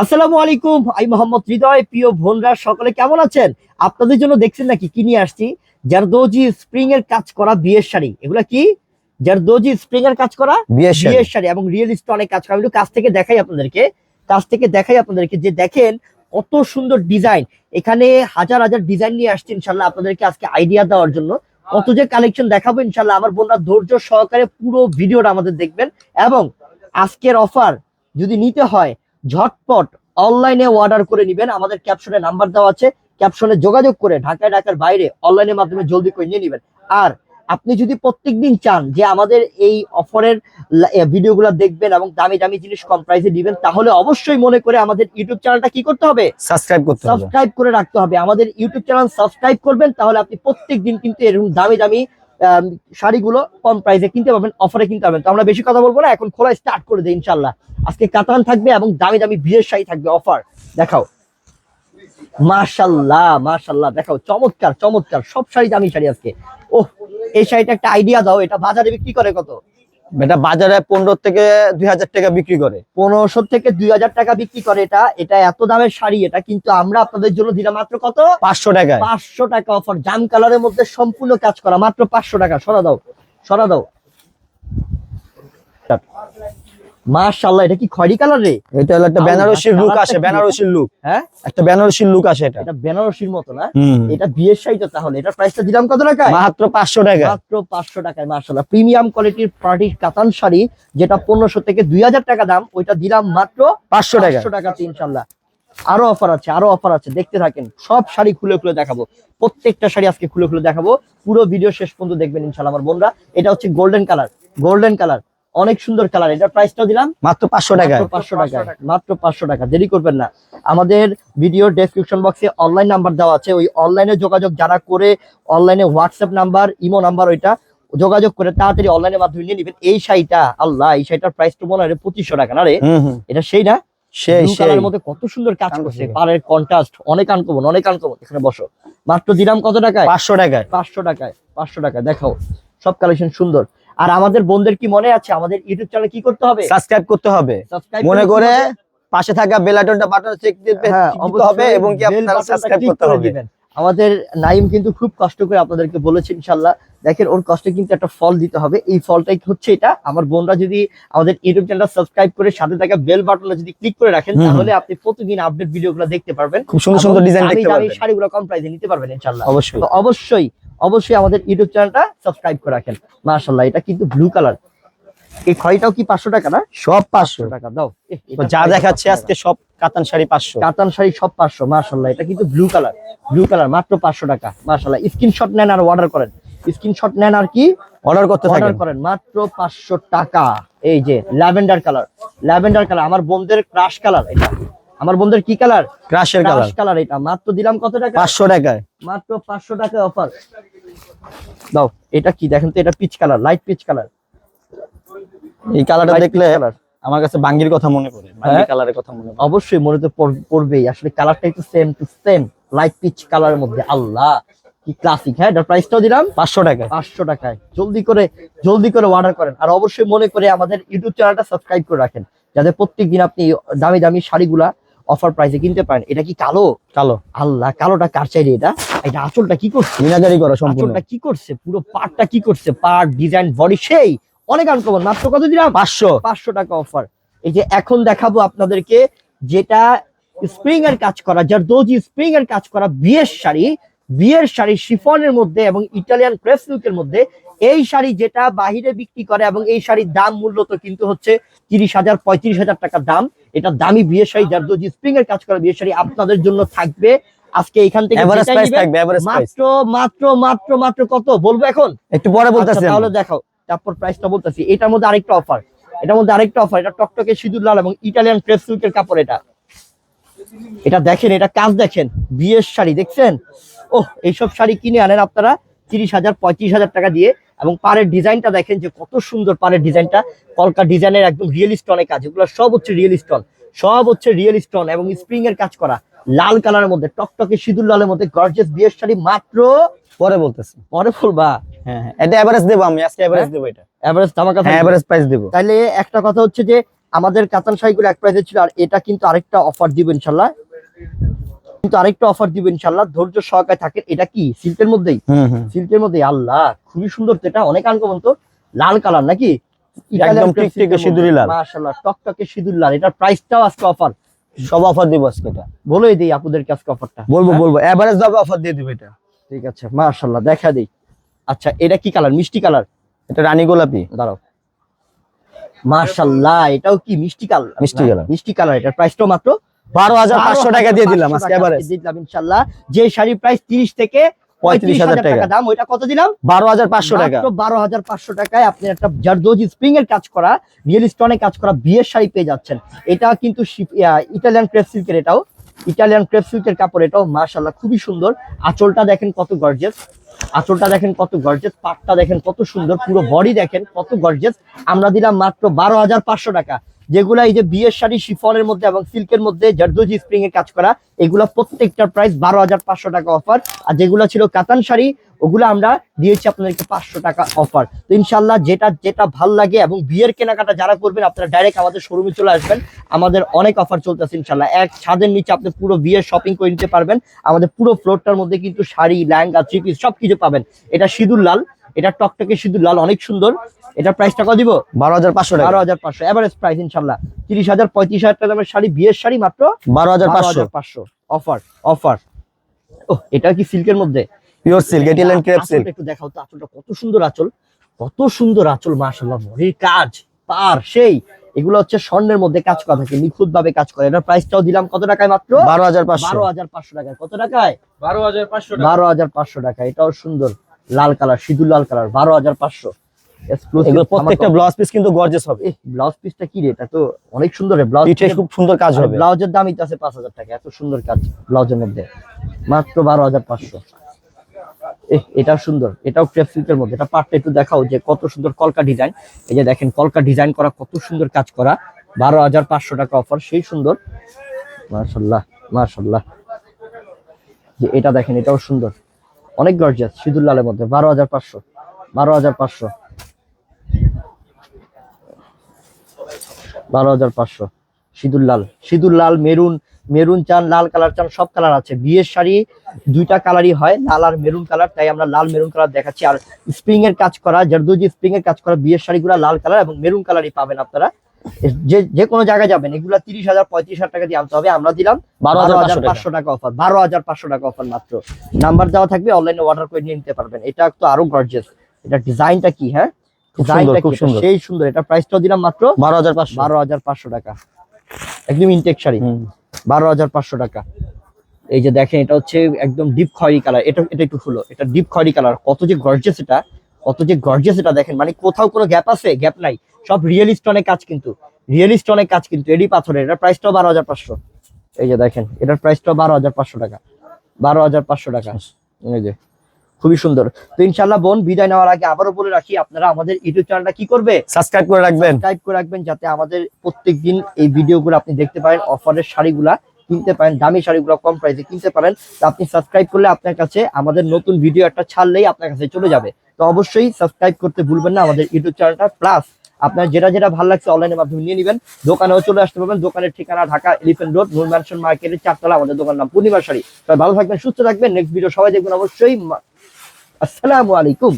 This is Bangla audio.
আসসালামু আলাইকুম আমি মোহাম্মদ হৃদয় প্রিয় বোনরা সকলে কেমন আছেন? আপনাদের জন্য দেখছেন নাকি কি নিয়ে আসছি? জারদোজি স্প্রিং এর কাজ করা বিয়ের শাড়ি। এগুলা কি? জারদোজি স্প্রিং এর কাজ করা বিয়ের শাড়ি। এবং রিয়েল স্টোনের কাজ করা। আমি কাছ থেকে দেখাই আপনাদেরকে। কাছ থেকে দেখাই আপনাদেরকে যে দেখেন কত সুন্দর ডিজাইন এখানে হাজার হাজার ডিজাইন নিয়ে আসছে ইনশাল্লাহ আপনাদেরকে আজকে আইডিয়া দেওয়ার জন্য। কত যে কালেকশন দেখাবো ইনশাল্লাহ। আমার বোনরা ধৈর্য সহকারে পুরো ভিডিওটা আমাদের দেখবেন এবং আজকের অফার যদি নিতে হয় ঝটপট অনলাইনে অর্ডার করে নেবেন। আমাদের ক্যাপশনে নাম্বার দেওয়া আছে। ক্যাপশনে যোগাযোগ করে ঢাকায় ঢাকার বাইরে অনলাইনের মাধ্যমে জলদি করে নিয়ে নেবেন। আর আপনি যদি প্রত্যেকদিন চান যে আমাদের এই অফারের ভিডিওগুলো দেখবেন এবং দামি দামি জিনিস কম প্রাইসে দিবেন তাহলে অবশ্যই মনে করে আমাদের ইউটিউব চ্যানেলটা কি করতে হবে? সাবস্ক্রাইব করতে হবে। সাবস্ক্রাইব করে রাখতে হবে। আমাদের ইউটিউব চ্যানেল সাবস্ক্রাইব করবেন তাহলে আপনি প্রত্যেক দিন কিন্তু এরকম দামি দামি শাড়িগুলো কম প্রাইসে কিনতে পারবেন অফারে কিনতে পারবেন। তো আমরা বেশি কথা বলব না, এখন খোলা স্টার্ট করে দিই ইনশাল্লাহ আজকে কাতান থাকবে এবং দামি দামি বিয়ের শাড়ি থাকবে অফার দেখাও। মাশাল্লাহ মাশাল্লাহ দেখাও। চমৎকার চমৎকার, সব শাড়ি দামি শাড়ি আজকে। ওহ, এই শাড়িটা একটা আইডিয়া দাও, এটা বাজারে বিক্রি করে কত? এটা বাজারে পনেরো থেকে দুই হাজার টাকা বিক্রি করে। পনেরোশো থেকে দুই হাজার টাকা বিক্রি করে এটা। এটা এত দামের শাড়ি এটা কিন্তু আমরা আপনাদের জন্য দিলাম মাত্র কত? পাঁচশো টাকা পাঁচশো টাকা অফার জাম কালারের মধ্যে সম্পূর্ণ কাজ করা। মাত্র পাঁচশো টাকা। সরা দাও সরা দাও। মাশাল্লাহ এটা কি খয়রি কালার রে? এটা হলো একটা বেনারসির লুক আসে বেনারসির লুক হ্যাঁ? একটা বেনারসির লুক আসে এটা। এটা বেনারসির মতো না? এটা বিয়ের তো তাহলে। এটা প্রাইসটা দিলাম কত টাকা মাত্র পাঁচশো টাকা। মাত্র পাঁচশো টাকায় মার্শাল্লাহ প্রিমিয়াম কোয়ালিটির পার্টির কাতান শাড়ি যেটা পনেরোশো থেকে দুই হাজার টাকা দাম ওইটা দিলাম মাত্র পাঁচশো টাকা। পাঁচশো টাকাতে ইনশাল্লাহ আরও অফার আছে আরও অফার আছে। দেখতে থাকেন সব শাড়ি খুলে খুলে দেখাবো। প্রত্যেকটা শাড়ি আজকে খুলে খুলে দেখাবো। পুরো ভিডিও শেষ পর্যন্ত দেখবেন ইনশাল্লাহ আমার বোনরা। এটা হচ্ছে গোল্ডেন কালার গোল্ডেন কালার অনেক সুন্দর কালার এটার প্রাইসটা দিলাম। মাত্র পাঁচশো টাকায়। মাত্র পাঁচশো টাকা মাত্র পাঁচশো টাকা দেরি করবেন না। আমাদের ভিডিও ডেসক্রিপশন বক্সে অনলাইন নাম্বার দেওয়া আছে। ওই অনলাইনে যোগাযোগ যারা করে অনলাইনে হোয়াটসঅ্যাপ নাম্বার ইমো নাম্বার ওইটা যোগাযোগ করে তাড়াতাড়ি অনলাইনের মাধ্যমে নিয়ে নিবেন। এই শাড়িটা আল্লাহ এই শাড়িটার প্রাইস তো মনে হয় পঁচিশশো টাকা না রে? এটা সেই না? সেই মধ্যে কত সুন্দর কাজ করছে। করছে। পাড়ের কন্ট্রাস্ট অনেক আনকমন অনেক আনকমন এখানে বসো। মাত্র দিলাম কত টাকায়? পাঁচশো টাকায়। পাঁচশো টাকায় পাঁচশো টাকা দেখাও। সব কালেকশন সুন্দর। আর আমাদের বোনদের কি মনে আছে? আমাদের ইউটিউব চ্যানেল কি করতে হবে? সাবস্ক্রাইব করতে হবে। মনে করে পাশে থাকা বেল আইকনটা বাটন চেক দিতে হবে এবং কি আপনারা সাবস্ক্রাইব করতে হবে। আমাদের নাইম কিন্তু খুব কষ্ট করে আপনাদেরকে বলেছে ইনশাল্লাহ দেখেন ওর কষ্টে কিন্তু একটা ফল দিতে হবে। এই ফলটাই হচ্ছে এটা। আমার বোনরা যদি আমাদের ইউটিউব চ্যানেলটা সাবস্ক্রাইব করে সাথে থাকা বেল বাটনটা যদি ক্লিক করে রাখেন। তাহলে আপনি প্রতিদিন আপডেট ভিডিওগুলো দেখতে পারবেন। খুব সুন্দর সুন্দর ডিজাইন দেখতে পারবেন। শাড়িগুলো কম প্রাইসে নিতে পারবেন ইনশাল্লাহ অবশ্যই। তো অবশ্যই অবশ্যই আমাদের ইউটিউব চ্যানেলটা সাবস্ক্রাইব করে রাখেন। মাশাল্লাহ এটা কিন্তু ব্লু কালার এই খড়িটাও কি পাঁচশো টাকা না? সব পাঁচশো। টাকা দাও। যা দেখাচ্ছে আজকে সব কাতান শাড়ি পাঁচশো। কাতান শাড়ি সব পাঁচশো মার্শাল্লাহ এটা কিন্তু ব্লু কালার ব্লু কালার মাত্র পাঁচশো টাকা মার্শাল্লাহ স্ক্রিনশট নেন আর অর্ডার করেন। স্ক্রিনশট নেন আর কি? অর্ডার করতে অর্ডার করেন মাত্র পাঁচশো টাকা। এই যে ল্যাভেন্ডার কালার ল্যাভেন্ডার কালার আমার বোনদের ক্রাশ কালার এটা। আমার বোনদের কি কালার ক্রাশের কালার ক্রাশ কালার এটা। মাত্র দিলাম কত টাকা? পাঁচশো টাকায়। মাত্র পাঁচশো টাকা অফার দাও এটা কি? দেখেন তো এটা peach colour light peach colour এই কালারটা দেখলে আমার কাছে বাঙ্গির কথা মনে পড়ে হ্যাঁ? কালারের কথা মনে পড়ে। অবশ্যই মনে তো পড়বেই। আসলে কালারটা একটু same to same light peach কালারের মধ্যে। আল্লাহ কি ক্লাসিক হ্যাঁ এটার প্রাইসটাও দিলাম। পাঁচশো টাকায়। পাঁচশো টাকায়। জলদি করে জলদি করে অর্ডার করেন। আর অবশ্যই মনে করে আমাদের ইউটিউব চ্যানেলটা সাবস্ক্রাইব করে রাখেন। যাতে প্রত্যেকদিন আপনি দামি দামি শাড়িগুলা অফার প্রাইসে কিনতে পারেন এটা কি কালো? কালো। আল্লাহ কালোটা কার চাইরে এটা? এটা আঁচলটা কি করছে? মিনাজারি করা সম্পূর্ণ। আঁচলটা কি করছে? পুরো পাটটা কি করছে? পাট ডিজাইন বডি সেই অনেক আনকমন। মাত্র কত দিলাম? পাঁচশো। পাঁচশো টাকা অফার এই যে এখন দেখাবো আপনাদেরকে যেটা স্প্রিং এর কাজ করা যার দোজি স্প্রিং এর কাজ করা বিয়ের শাড়ি বিয়ের শাড়ি শিফনের মধ্যে এবং ইটালিয়ান ক্রেপ সিল্কের মধ্যে। এই শাড়ি যেটা বাহিরে বিক্রি করে এবং এই শাড়ির দাম মূল্য তো কিন্তু হচ্ছে তিরিশ হাজার পঁয়ত্রিশ হাজার টাকা দাম। এটা দামি বিয়ের শাড়ি যার দোজি স্প্রিং এর কাজ করা বিয়ের শাড়ি আপনাদের জন্য থাকবে। আজকে এখান থেকে মাত্র মাত্র মাত্র মাত্র কত? বলব এখন? একটু পরে বলতেছি আচ্ছা, তাহলে দেখাও তারপর প্রাইসটা বলতেছি। এটার মধ্যে আরেকটা অফার এটার মধ্যে আরেকটা অফার এটা টকটকে সিঁদুর লাল এবং ইটালিয়ান ক্রেপ সিল্কের কাপড় এটা। এটা দেখেন এটা কাজ দেখেন। বিয়ের শাড়ি দেখছেন? ওহ এইসব শাড়ি কিনে আনেন আপনারা। তিরিশ হাজার পঁয়ত্রিশ হাজার টাকা দিয়ে এবং পাড়ের ডিজাইনটা দেখেন যে কত সুন্দর পাড়ের ডিজাইনটা। কলকা ডিজাইনের একদম রিয়েল স্টোনের কাজ। এগুলো সব হচ্ছে রিয়েল স্টোন সব হচ্ছে রিয়েল স্টোন এবং স্প্রিং এর কাজ করা। লাল কালারের মধ্যে টকটকে সিঁদুর লালের মধ্যে গর্জেস বিয়ের শাড়ি মাত্র পরে বলতেছি। পরে ফুলবা হ্যাঁ হ্যাঁ। এটা এভারেজ দেবো আমি আজকে এভারেজ হ্যাঁ? দেবো এটা। এভারেজ হ্যাঁ থাকবে। এভারেজ প্রাইস দেবো একটা কথা হচ্ছে যে আমাদের কাতান শাড়িগুলো এক প্রাইসে ছিল আর এটা কিন্তু আরেকটা অফার দিব ইনশাল্লাহ। কিন্তু আরেকটা অফার দিব ইনশাল্লাহ ধৈর্য সহকারে থাকেন। এটা কি? সিল্কের মধ্যেই? সিল্কের মধ্যে আল্লাহ খুবই সুন্দর তো এটা। অনেক আনকমন তো। লাল কালার নাকি? একদম টিকটিকে সিঁদুরি লাল। মাশাআল্লাহ টকটকে সিঁদুর লাল। এটার প্রাইসটাও আজকে অফার সব অফার দিব আজকে এটা। বলেই দিই আপনাদেরকে আজকে অফারটা বলব বলব। এভারেজ দামে অফার দিয়ে দিবে এটা। ঠিক আছে মাশাআল্লাহ দেখা দিই। আচ্ছা এটা কি কালার? মিষ্টি কালার? এটা রানী গোলাপি। দাঁড়াও। মাশাআল্লাহ এটাও কি মিষ্টি কালার? মিষ্টি কালার। মিষ্টি কালার এটার প্রাইসটাও মাত্র বারো হাজার পাঁচশো টাকা দিয়ে দিলাম 12,500 আজকে টাকা দিলাম ইনশাআল্লাহ। যে শাড়ির প্রাইস 30 থেকে পঁয়ত্রিশ হাজার টাকা দাম ওইটা কত দিলাম? বারো হাজার পাঁচশো টাকা। বারো হাজার পাঁচশো টাকায় আপনি একটা জারদোজি স্প্রিং এর কাজ করা রিয়েল স্টোনে কাজ করা বিয়ের শাড়ি পেয়ে যাচ্ছেন। এটা কিন্তু ইটালিয়ান ক্রেপ সিল্কের এটাও। ইটালিয়ান ক্রেপ সিল্কের কাপড় এটাও মাশাল্লাহ খুবই সুন্দর। আঁচলটা দেখেন কত গর্জেস আঁচলটা দেখেন কত গর্জেস পাটটা দেখেন কত সুন্দর, পুরো বডি দেখেন কত গর্জেস আমরা দিলাম মাত্র বারো হাজার পাঁচশো টাকা। যেগুলা এই যে বিয়ের শাড়ি শিফনের মধ্যে এবং সিল্কের মধ্যে জারদোজি স্প্রিং এর কাজ করা, এগুলা প্রত্যেকটার প্রাইস বারো হাজার পাঁচশো টাকা অফার আর যেগুলো ছিল কাতান শাড়ি, ওগুলো আমরা দিয়েছি আপনাদেরকে পাঁচশো টাকা অফার তো ইনশাল্লাহ যেটা যেটা ভালো লাগে এবং বিয়ের কেনাকাটা যারা করবেন, আপনারা ডাইরেক্ট আমাদের শোরুমে চলে আসবেন। আমাদের অনেক অফার চলতেছে ইনশাল্লাহ এক ছাদের নিচে আপনি পুরো বিয়ের শপিং করে নিতে পারবেন। আমাদের পুরো ফ্লোরটার মধ্যে কিন্তু শাড়ি ল্যাঙ্গা থ্রি পিস সবকিছু পাবেন। এটা সিঁদুর লাল এটা টকটকে সিঁদুর লাল অনেক সুন্দর। এটা প্রাইসটা কত দিব? বারো হাজার পাঁচশো বারো হাজার পাঁচশো এভারেজ প্রাইস ইনশাল্লাহ তিরিশ হাজার পঁয়ত্রিশ হাজার টাকা দামের শাড়ি বিয়ের শাড়ি মাত্র বারো হাজার পাঁচশো। পাঁচশো। অফার অফার ও এটা কি সিল্কের মধ্যে? পিওর সিল্ক ক্রেপ সিল্ক একটু দেখাও তো আঁচলটা কত সুন্দর আঁচল। কত সুন্দর আঁচল মাশাল্লাহ বডির কাজ পার সেই। এগুলো হচ্ছে স্বর্ণের মধ্যে কাজ করা থাকে নিখুঁত ভাবে কাজ করে। এটার প্রাইসটাও দিলাম কত টাকায় মাত্র? বারো হাজার পাঁচশো। বারো হাজার পাঁচশো টাকায়। কত টাকায়? বারো হাজার পাঁচশো বারো হাজার পাঁচশো টাকা এটাও সুন্দর লাল কালার সিঁদুর লাল কালার বারো হাজার পাঁচশো। এগুলো প্রত্যেকটা ব্লাউজ পিস কিন্তু গর্জেস হবে। ব্লাউজ পিসটা কি রে? এটা তো অনেক সুন্দর ব্লাউজ খুব সুন্দর কাজ হবে। ব্লাউজের দামই তো আছে পাঁচ হাজার টাকা এত সুন্দর কাজ ব্লাউজের মধ্যে। মাত্র বারো হাজার পাঁচশো। এটাও সুন্দর। এটাও ক্রেপ সিল্কের মধ্যে। এটা পাটটা একটু দেখাও যে কত সুন্দর কলকা ডিজাইন। এই যে দেখেন, কলকা ডিজাইন করা, কত সুন্দর কাজ করা। বারো হাজার পাঁচশো টাকা অফার, সেই সুন্দর। মার্শাল্লাহ মার্শাল্লাহ যে এটা দেখেন, এটাও সুন্দর। অনেক গর্জিয়াস সিঁদুর লালের মধ্যে। বারো হাজার পাঁচশো, বারো হাজার পাঁচশো। বারো হাজার পাঁচশো। সিঁদুর লাল। সিঁদুর লাল মেরুন মেরুন চান লাল কালার চান সব কালার আছে। বিয়ের শাড়ি দুইটা কালারই হয় লাল আর মেরুন কালার তাই আমরা লাল মেরুন কালার দেখাচ্ছি। আর স্প্রিং এর কাজ করা জারদোজি স্প্রিং এর কাজ করা বিয়ের শাড়িগুলো লাল কালার এবং মেরুন কালারই পাবেন আপনারা। যে যে কোনো জায়গায় যাবেন এগুলা তিরিশ হাজার পঁয়ত্রিশ হাজার টাকা দিয়ে আনতে হবে। আমরা দিলাম বারো হাজার পাঁচশো টাকা। অফার বারো হাজার পাঁচশো টাকা অফার মাত্র। নাম্বার দেওয়া থাকবে অনলাইনে অর্ডার করে নিয়ে নিতে পারবেন। এটা তো আরও গর্জিয়াস এটা ডিজাইনটা কি হ্যাঁ। সেই সুন্দর। এটা প্রাইসটাও দিলাম মাত্র বারো হাজার পাঁচশো। বারো হাজার পাঁচশো টাকা। একদম ইনটেক শাড়ি। বারো হাজার পাঁচশো টাকা। এই যে দেখেন এটা হচ্ছে একদম ডিপ খয়েরি কালার এটা এটা একটু হলো এটা ডিপ খয়েরি কালার কত যে গর্জেস এটা কত যে গর্জেস এটা দেখেন। মানে কোথাও কোনো গ্যাপ আছে? গ্যাপ নাই। সব রিয়েলিস্ট অনেক কাজ কিন্তু। রিয়েলিস্ট অনেক কাজ কিন্তু। এডি পাথরের। এটার প্রাইসটাও বারো হাজার পাঁচশো। এই যে দেখেন এটার প্রাইসটাও বারো হাজার পাঁচশো টাকা। বারো হাজার পাঁচশো টাকা। এই যে। খুবই সুন্দর। তো ইনশাল্লাহ বোন বিদায় নেওয়ার আগে আবারও বলে রাখি আপনারা আমাদের ইউটিউব চ্যানেলটা কি করবে? সাবস্ক্রাইব করে রাখবেন। সাবস্ক্রাইব করে রাখবেন যাতে আমাদের প্রত্যেকদিন এই ভিডিওগুলো আপনি দেখতে পারেন অফারের শাড়িগুলা কিনতে পারেন দামি শাড়িগুলো কম প্রাইসে কিনতে পারেন। তো আপনি সাবস্ক্রাইব করলে আপনার কাছে আমাদের নতুন ভিডিও একটা ছাড়লেই আপনার কাছে চলে যাবে। তো অবশ্যই সাবস্ক্রাইব করতে ভুলবেন না আমাদের ইউটিউব চ্যানেলটা। প্লাস আপনার যেটা যেটা ভালো লাগছে অনলাইনের মাধ্যমে নিয়ে নেবেন। দোকানেও চলে আসতে পারবেন। দোকানের ঠিকানা Dhaka elephant road Noor mansion মার্কেটের চারতলা আমাদের দোকান নাম পূর্ণিমা শাড়ি। ভালো থাকবেন সুস্থ থাকবেন। নেক্সট ভিডিও সবাই দেখবেন অবশ্যই। আসসালামু আলাইকুম।